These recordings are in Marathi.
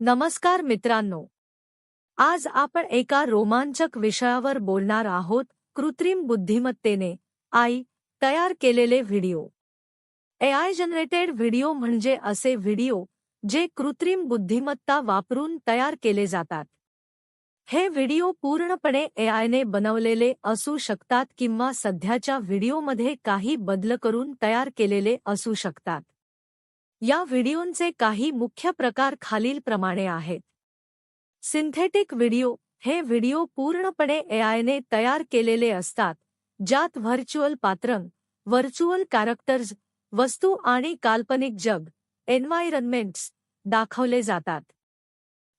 नमस्कार मित्रांनो. आज आपण एका रोमांचक विषयावर बोलणार आहोत कृत्रिम बुद्धिमत्तेने आई तयार केलेले व्हिडिओ. एआय जनरेटेड व्हिडिओ म्हणजे असे व्हिडिओ जे कृत्रिम बुद्धिमत्ता वापरून तयार केले जातात. हे व्हिडिओ पूर्णपणे एआयने बनवलेले असू शकतात किंवा सध्याच्या व्हिडिओमध्ये काही बदल करून तयार केलेले असू शकतात. या व्हिडिओंचे काही मुख्य प्रकार खालीलप्रमाणे आहेत. सिंथेटिक व्हिडिओ हे व्हिडिओ पूर्णपणे एआयने तयार केलेले असतात ज्यात व्हर्च्युअल पात्रं व्हर्च्युअल कॅरेक्टर्स वस्तू आणि काल्पनिक जग एन्व्हायरमेंट्स दाखवले जातात.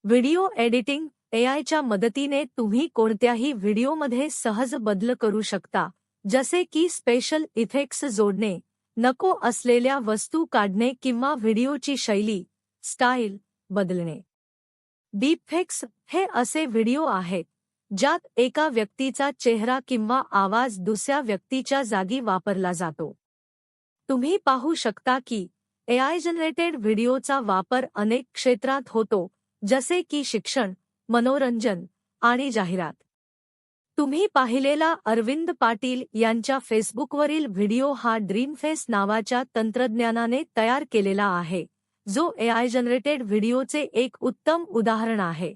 व्हिडिओ एडिटिंग एआयच्या मदतीने तुम्ही कोणत्याही व्हिडिओमध्ये सहज बदल करू शकता जसे की स्पेशल इफेक्ट्स जोडणे नको असलेल्या वस्तू काढणे किंवा व्हिडिओची शैली स्टाईल बदलणे. डीपफेक्स हे असे व्हिडिओ आहेत ज्यात एका व्यक्तीचा चेहरा किंवा आवाज दुसऱ्या व्यक्तीच्या जागी वापरला जातो. तुम्ही पाहू शकता की एआय जनरेटेड व्हिडिओचा वापर अनेक क्षेत्रात होतो जसे की शिक्षण मनोरंजन आणि जाहिरात. तुम्ही पाहिलेला अरविंद पाटील यांच्या फेसबुकवरील व्हिडिओ हा ड्रीमफेस नावाच्या तंत्रज्ञानाने तयार केलेला आहे जो एआय जनरेटेड व्हिडिओचे एक उत्तम उदाहरण आहे.